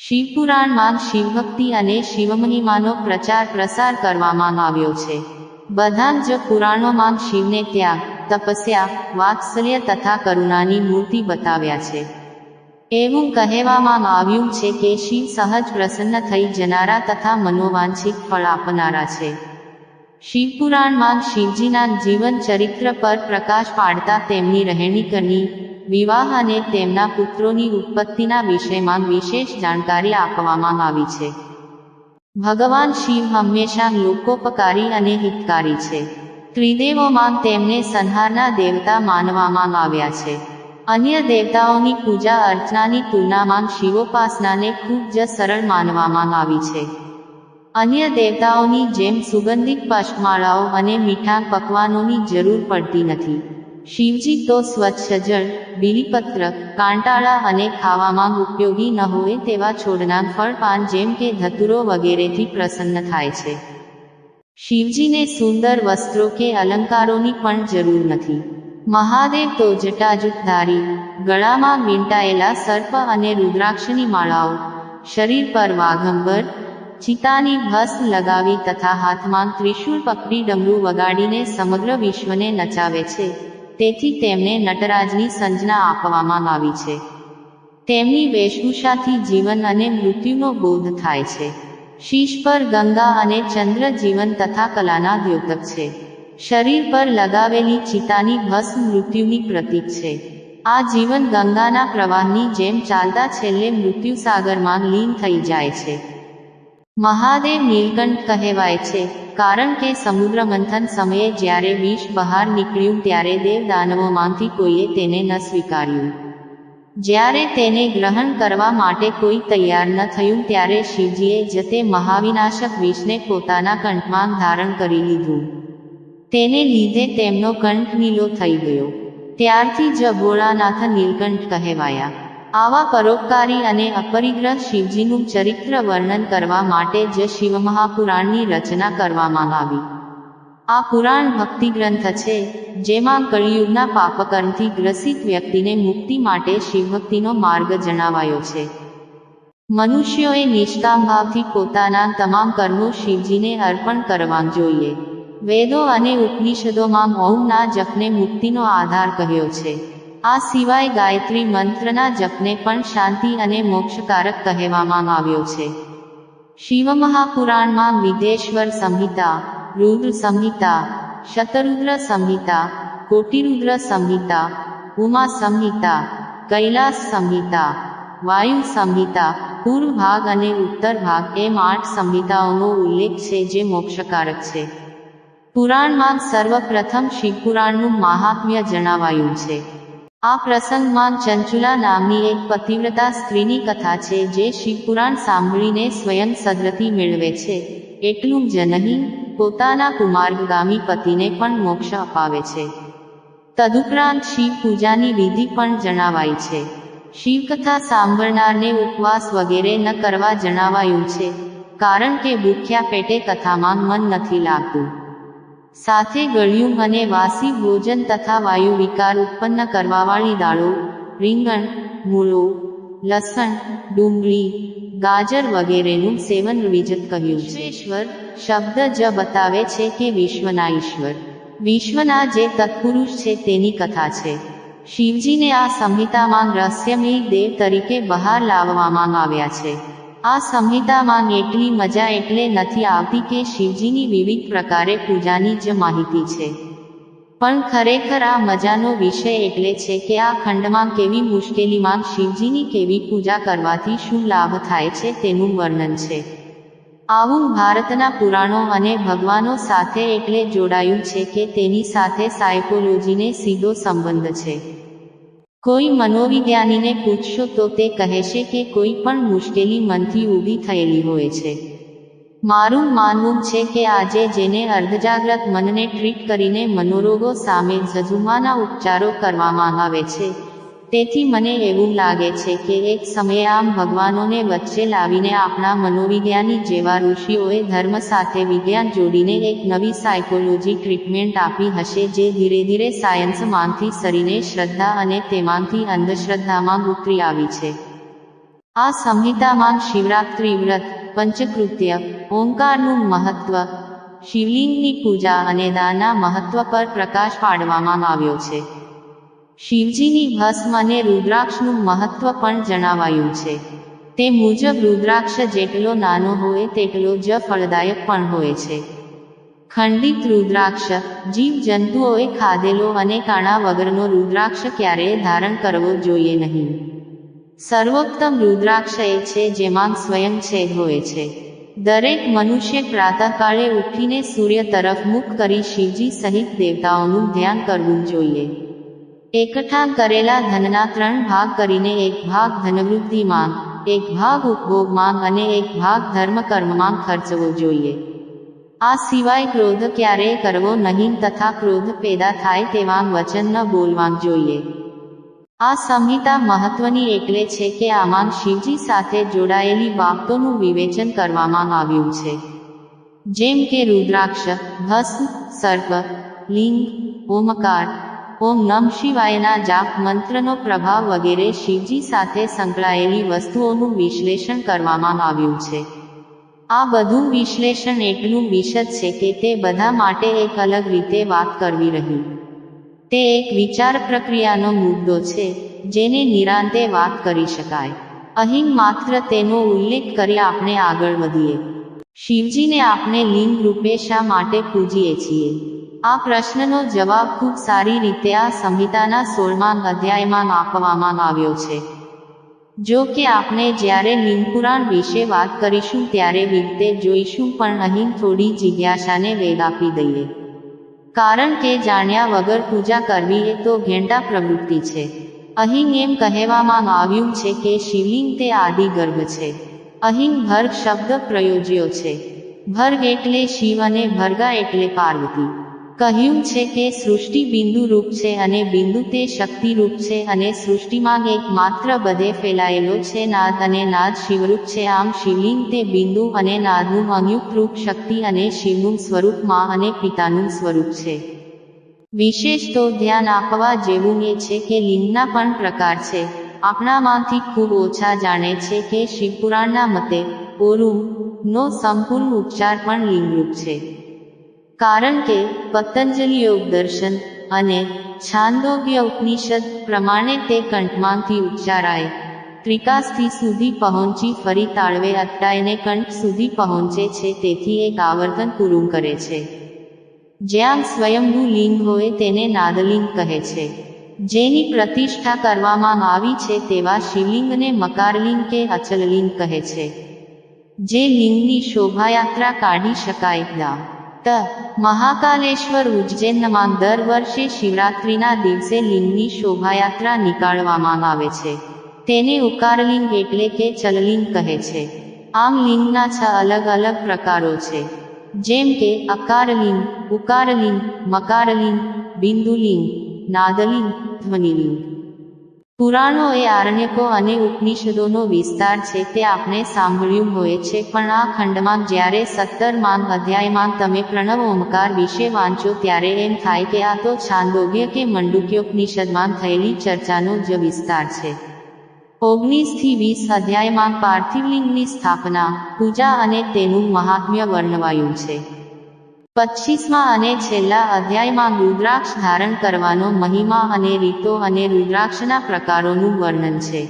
શિવપુરાણમાં શિવભક્તિ અને શિવમહિમાનો પ્રચાર પ્રસાર કરવામાં આવ્યો છે. બધા જ પુરાણોમાં શિવને ત્યાગ, તપસ્યા, વાત્સલ્ય તથા કરુણાની મૂર્તિ બતાવ્યા છે. એવું કહેવામાં આવ્યું છે કે શિવ સહજ પ્રસન્ન થઈ જનારા તથા મનોવાંછિત ફળ આપનારા છે. શિવપુરાણમાં શિવજીના જીવન ચરિત્ર પર પ્રકાશ પાડતા તેમની રહેણી કરણી વિવાહ અને તેમના પુત્રોની ઉત્પત્તિના વિષયમાં વિશેષ જાણકારી આપવામાં આવી છે. ભગવાન શિવ હંમેશા લોકોપકારી અને હિતકારી છે. ત્રિદેવોમાં તેમને સંહારના દેવતા માનવામાં આવ્યા છે. અન્ય દેવતાઓની પૂજા અર્ચનાની તુલનામાં શિવોપાસનાને ખૂબ જ સરળ માનવામાં આવી છે. અન્ય દેવતાઓની જેમ સુગંધિત પશમાળાઓ અને મીઠા પકવાનોની જરૂર પડતી નથી. શિવજી તો સ્વચ્છ જળ, બીલીપત્ર, કાંટાળા અને ખાવામાં ઉપયોગી ન હોય તેવા છોડના ફળ પાન જેમ કે ધતુરો વગેરેથી પ્રસન્ન થાય છે. શિવજીને સુંદર વસ્ત્રો કે અલંકારોની પણ જરૂર નથી. મહાદેવ તો જટાજુટધારી, ગળામાં વીંટાયેલા સર્પ અને રુદ્રાક્ષની માળાઓ, શરીર પર વાઘંબર, ચિતાની ભસ્મ લગાવી તથા હાથમાં ત્રિશુલ પકડી ડમરું વગાડીને સમગ્ર વિશ્વને નચાવે છે. તેથી તેમને નટરાજની સંજના આપવામાં આવી છે. તેમની વેશભૂષાથી જીવન અને મૃત્યુનો બોધ થાય છે. શીશ પર ગંગા અને ચંદ્ર જીવન તથા કલાના દ્યોતક છે. શરીર પર લગાવેલી ચિતાની ભસ્મ મૃત્યુની પ્રતીક છે. આ જીવન ગંગાના પ્રવાહની જેમ ચાલતા છેલ્લે મૃત્યુ સાગરમાં લીન થઈ જાય છે. મહાદેવ નીલકંઠ કહેવાય છે. કારણ કે સમુદ્ર મંથન સમયે જ્યારે વિષ બહાર નીકળ્યું ત્યારે દેવ દાનવોમાંથી કોઈએ તેને ન સ્વીકાર્યું. જ્યારે તેને ગ્રહણ કરવા માટે કોઈ તૈયાર ન થયું ત્યારે શિવજીએ જ તે મહાવિનાશક વિષને પોતાના કંઠમાં ધારણ કરી લીધું. તેને લીધે તેમનો કંઠ નીલો થઈ ગયો. ત્યારથી જ ભોળાનાથ નીલકંઠ કહેવાયા. આવા પરોપકારી અને અપરિગ્રહ શિવજીનું ચરિત્ર વર્ણન કરવા માટે જ શિવમહાપુરાણની રચના કરવામાં આવી. આ પુરાણ ભક્તિ ગ્રંથ છે, જેમાં કળિયુગના પાપકર્મથી ગ્રસિત વ્યક્તિને મુક્તિ માટે શિવભક્તિનો માર્ગ જણાવાયો છે. મનુષ્યોએ નિષ્કામભાવથી પોતાના તમામ કર્મો શિવજીને અર્પણ કરવા જોઈએ. વેદો અને ઉપનિષદોમાં મૌનના જપને મુક્તિનો આધાર કહ્યો છે. આ સિવાય ગાયત્રી મંત્રના જપને પણ શાંતિ અને મોક્ષકારક કહેવામાં આવ્યો છે. શિવમહાપુરાણમાં વિદેશ્વર સંહિતા, રુદ્ર સંહિતા, શતરુદ્ર સંહિતા, કોટિરુદ્ર સંહિતા, ઉમા સંહિતા, કૈલાસ સંહિતા, વાયુ સંહિતા, પૂર્વ ભાગ અને ઉત્તર ભાગ એમ આઠ સંહિતાઓનો ઉલ્લેખ છે જે મોક્ષકારક છે. પુરાણમાં સર્વપ્રથમ શિવપુરાણનું મહાત્મ્ય જણાવાયું છે. આ પ્રસંગમાં ચંચુલા નામની એક પતિવ્રતા સ્ત્રીની કથા છે જે શિવપુરાણ સાંભળીને સ્વયં સદ્રતી મેળવે છે. એટલું જ નહીં, પોતાના કુમાર્ગગામી પતિને પણ મોક્ષ અપાવે છે. તદુપરાંત શિવ પૂજાની વિધિ પણ જણાવાઈ છે. શિવકથા સાંભળનારને ઉપવાસ વગેરે ન કરવા જણાવાયું છે, કારણ કે ભૂખ્યા પેટે કથામાં મન નથી લાગતું. સાથે ગળ્યું અને વાસી ભોજન તથા વાયુ વિકાર ઉત્પન્ન કરવાવાળી દાળો, રીંગણ, મૂળો, લસણ, ડુંગળી, ગાજર વગેરેનું સેવન વિજત કહ્યું વિશ્વેશ્વર શબ્દ જ બતાવે છે કે વિશ્વના ઈશ્વર. વિશ્વના જે તત્પુરુષ છે તેની કથા છે. શિવજીને આ સંહિતામાં રહસ્યમય દેવ તરીકે બહાર લાવવામાં આવ્યા છે. આ સંહિતામાં એટલી મજા એટલે નથી આવતી કે શિવજીની વિવિધ પ્રકારે પૂજાની જ માહિતી છે. પણ ખરેખર આ મજાનો વિષય એટલે છે કે આ ખંડમાં કેવી મુશ્કેલીમાં શિવજીની કેવી પૂજા કરવાથી શું લાભ થાય છે તેનું વર્ણન છે. આવું ભારતના પુરાણો અને ભગવાનો સાથે એટલે જોડાયું છે કે તેની સાથે સાયકોલોજીને સીધો સંબંધ છે. કોઈ મનોવિજ્ઞાનીને પૂછશો તો તે કહેશે કે કોઈ પણ મુશ્કેલી મનથી ઊભી થયેલી હોય છે. મારું માનવું છે કે આજે જેને અર્ધજાગ્રત મનને ટ્રીટ કરીને મનોરોગો સામે ઝઝુમાના ઉપચારો કરવામાં આવે છે તેથી મને એવું લાગે છે કે એક સમયે આમ ભગવાનોને વચ્ચે લાવીને આપણા મનોવિજ્ઞાની જેવા ઋષિઓએ ધર્મ સાથે વિજ્ઞાન જોડીને એક નવી સાયકોલોજી ટ્રીટમેન્ટ આપી હશે જે ધીરે ધીરે સાયન્સમાંથી સરીને શ્રદ્ધા અને તેમાંથી અંધશ્રદ્ધામાં ઉતરી આવી છે. આ સંહિતામાં શિવરાત્રિ વ્રત, પંચકૃત્ય, ઓંકારનું મહત્વ, શિવલિંગની પૂજા અને દાના મહત્વ પર પ્રકાશ પાડવામાં આવ્યો છે. શિવજીની ભસ્મને રુદ્રાક્ષનું મહત્વ પણ જણાવાયું છે. તે મુજબ રુદ્રાક્ષ જેટલો નાનો હોય તેટલો જ ફળદાયક પણ હોય છે. ખંડિત રુદ્રાક્ષ જીવ જંતુઓએ ખાધેલો અને કાણા વગરનો રુદ્રાક્ષ ક્યારેય ધારણ કરવો જોઈએ નહીં. સર્વોત્તમ રુદ્રાક્ષ એ છે જેમાં સ્વયં છેદ હોય છે. દરેક મનુષ્ય પ્રાતઃકાળે ઉઠીને સૂર્ય તરફ મુખ કરી શિવજી સહિત દેવતાઓનું ધ્યાન કરવું જોઈએ. એકઠા કરેલા ધનના ત્રણ ભાગ કરીને એક ભાગ ધનવૃદ્ધિમાં એક ભાગ ઉપભોગમાં અને એક ભાગ ધર્મ કર્મમાં ખર્ચવો જોઈએ. આ સિવાય ક્રોધ ક્યારેય કરવો નહીં તથા ક્રોધ પેદા થાય તેવા વચન ન બોલવા જોઈએ. આ સંહિતા મહત્વની એટલે છે કે આમાં શિવજી સાથે જોડાયેલી બાબતોનું વિવેચન કરવામાં આવ્યું છે. જેમ કે રુદ્રાક્ષ, ભસ્મ, સર્પ, લિંગ, ઓમકાર ઓમ નમ શિવાયના જાપ મંત્રનો પ્રભાવ વગેરે શિવજી સાથે સંકળાયેલી વસ્તુઓનું વિશ્લેષણ કરવામાં આવ્યું છે. આ બધું વિશ્લેષણ એટલું વિશદ છે કે તે બધા માટે એક અલગ રીતે વાત કરવી રહી તે એક વિચાર પ્રક્રિયાનો મુદ્દો છે, જેને નિરાંતે વાત કરી શકાય. અહીં માત્ર તેનો ઉલ્લેખ કરી આપણે આગળ વધીએ. શિવજીને આપણે લિંગ રૂપે શા માટે પૂજીએ છીએ? આ પ્રશ્નનો જવાબ ખૂબ સારી રીતે આ સંહિતાના સોળમાં અધ્યાયમાં આપવામાં આવ્યો છે. જો કે આપણે જ્યારે હિમપુરાણ વિશે વાત કરીશું ત્યારે વિગતે જોઈશું પણ અહીં થોડી જિજ્ઞાસાને વેગ આપી દઈએ. કારણ કે જાણ્યા વગર પૂજા કરવી એ તો ઘેંટા પ્રવૃત્તિ છે. અહીં એમ કહેવામાં આવ્યું છે કે શિવલિંગ તે આદિ ગર્ભ છે. અહીં ભર્ગ શબ્દ પ્રયોજ્યો છે. ભર્ગ એટલે શિવ અને ભર્ગા એટલે પાર્વતી. કહ્યું છે કે સૃષ્ટિ બિંદુ રૂપ છે અને બિંદુ તે શક્તિ રૂપ છે અને સૃષ્ટિમાં એક માત્ર બધે ફેલાયેલો છે નાદ અને નાદ શિવરૂપ છે. આમ શિવલિંગ તે બિંદુ અને નાદનું અનયુક્ત રૂપ શક્તિ અને શિવનું સ્વરૂપમાં અને પિતાનું સ્વરૂપ છે. વિશેષ તો ધ્યાન આપવા જેવું એ છે કે લિંગના પણ પ્રકાર છે. આપણામાંથી ખૂબ ઓછા જાણે છે કે શિવપુરાણના મતે ઓરું નો સંપૂર્ણ ઉપચાર પણ લિંગરૂપ છે. કારણ કે પતંજલિ યોગ દર્શન અને છાંદોગ્ય ઉપનિષદ પ્રમાણે તે કંઠમાંથી ઉચ્ચારાય. ત્રિકાસ્થિ સુધી પહોંચી ફરી તાળવે અટકાઈને કંઠ સુધી પહોંચે છે તેથી એક આવર્તન પૂરું કરે છે. જ્યાં સ્વયંભૂ લિંગ હોય તેને નાદલિંગ કહે છે. જેની પ્રતિષ્ઠા કરવામાં આવી છે તેવા શિવલિંગને મકારલિંગ કે અચલલિંગ કહે છે. જે લિંગની શોભાયાત્રા કાઢી શકાય. ત મહાકાલેશ્વર ઉજ્જૈનમાં દર વર્ષે શિવરાત્રિના દિવસે લિંગની શોભાયાત્રા નીકાળવામાં આવે છે તેને ઉકારલિંગ એટલે કે ચલલિંગ કહે છે આમ લિંગના છ અલગ અલગ પ્રકારો છે જેમ કે અકારલિંગ ઉકારલિંગ મકારલિંગ બિંદુલિંગ નાદલિંગ ધ્વનિલિંગ પુરાણો એ આરણ્યકો અને ઉપનિષદોનો વિસ્તાર છે તે આપણે સાંભળ્યું હોય છે, પણ આ ખંડમાં જ્યારે સત્તર માંગ અધ્યાયમાં તમે પ્રણવ ઓમકાર વિશે વાંચો ત્યારે એમ થાય કે આ તો છાંદોગ્ય કે મંડુક્યોપનિષદમાં થયેલી ચર્ચાનો જ વિસ્તાર છે. ઓગણીસથી વીસ અધ્યાયમાં પાર્થિવલિંગની સ્થાપના, પૂજા અને તેનું મહાત્મ્ય વર્ણવાયું છે. પચ્ચીસમાં અને છેલ્લા અધ્યાયમાં રુદ્રાક્ષ ધારણ કરવાનો મહિમા અને રીતો અને રુદ્રાક્ષના પ્રકારોનું વર્ણન છે.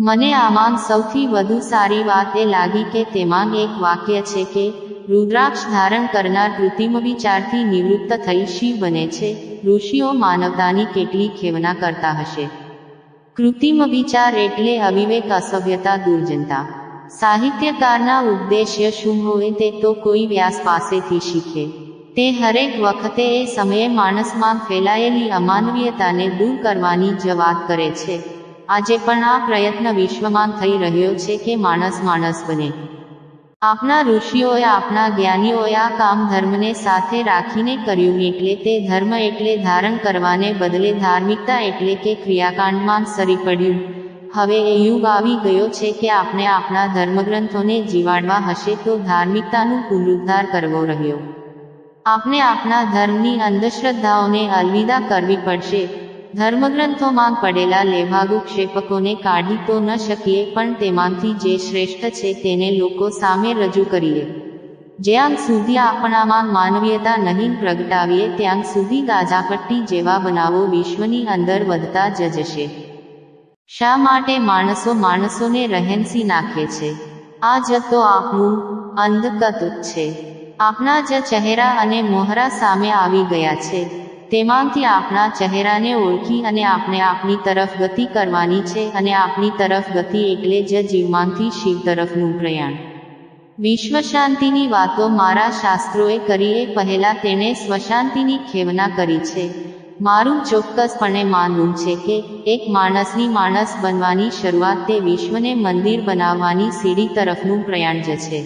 મને આમાં સૌથી વધુ સારી વાત એ લાગી કે તેમાં એક વાક્ય છે કે, રુદ્રાક્ષ ધારણ કરનાર કૃત્રિમ વિચારથી નિવૃત્ત થઈ શિવ બને છે, ઋષિઓ માનવતાની કેટલી ખેવના કરતા હશે. કૃત્રિમ વિચાર એટલે અવિવેક અસભ્યતા દુર્જનતા. સાહિત્યકારના ઉદ્દેશ્ય શું હોય તે તો કોઈ વ્યાસ પાસેથી શીખે. તે હરેક વખતે એ સમયે માણસમાં ફેલાયેલી અમાનવીયતાને દૂર કરવાની જ વાત કરે છે. આજે પણ આ પ્રયત્ન વિશ્વમાં થઈ રહ્યો છે કે માણસ માણસ બને. આપણા ઋષિઓએ આપણા જ્ઞાનીઓએ આ કામ ધર્મને સાથે રાખીને કર્યું એટલે તે ધર્મ એટલે ધારણ કરવાને બદલે ધાર્મિકતા એટલે કે ક્રિયાકાંડમાં સરી પડ્યું. હવે એ યુગ આવી ગયો છે કે આપણે આપણા ધર્મગ્રંથોને જીવાડવા હશે તો ધાર્મિકતાનું પુનરુદ્ધાર કરવો રહ્યો. આપણે આપણા ધર્મની અંધશ્રદ્ધાઓને અલવિદા કરવી પડશે. ધર્મગ્રંથોમાં પડેલા લેભાગુ ક્ષેપકોને કાઢી તો ન શકીએ, પણ તેમાંથી જે શ્રેષ્ઠ છે તેને લોકો સામે રજૂ કરીએ. જ્યાં સુધી આપણામાં માનવીયતા નહીં પ્રગટાવીએ, ત્યાં સુધી ગાજાપટ્ટી જેવા બનાવો વિશ્વની અંદર વધતા જ જશે. શા માટે માણસો માણસોને રહેનસી નાખે છે? આ જ તો આપણું અંધકતુત છે. આપણા જ ચહેરા અને મોહરા સામે આવી ગયા છે. તેમાંથી આપણા ચહેરાને ઓળખી અને આપણે આપણી તરફ ગતિ કરવાની છે અને આપણી તરફ ગતિ એટલે જ જીવમાંથી શિવ તરફનું પ્રયાણ. વિશ્વ શાંતિની વાતો મારા શાસ્ત્રોએ કરી એ પહેલા તેણે સ્વશાંતિની ખેવના કરી છે. મારું ચોક્કસપણે માનવું છે કે, એક માણસની માણસ બનવાની શરૂઆત તે વિશ્વને મંદિર બનાવવાની સીડી તરફનું પ્રયાણ જ છે.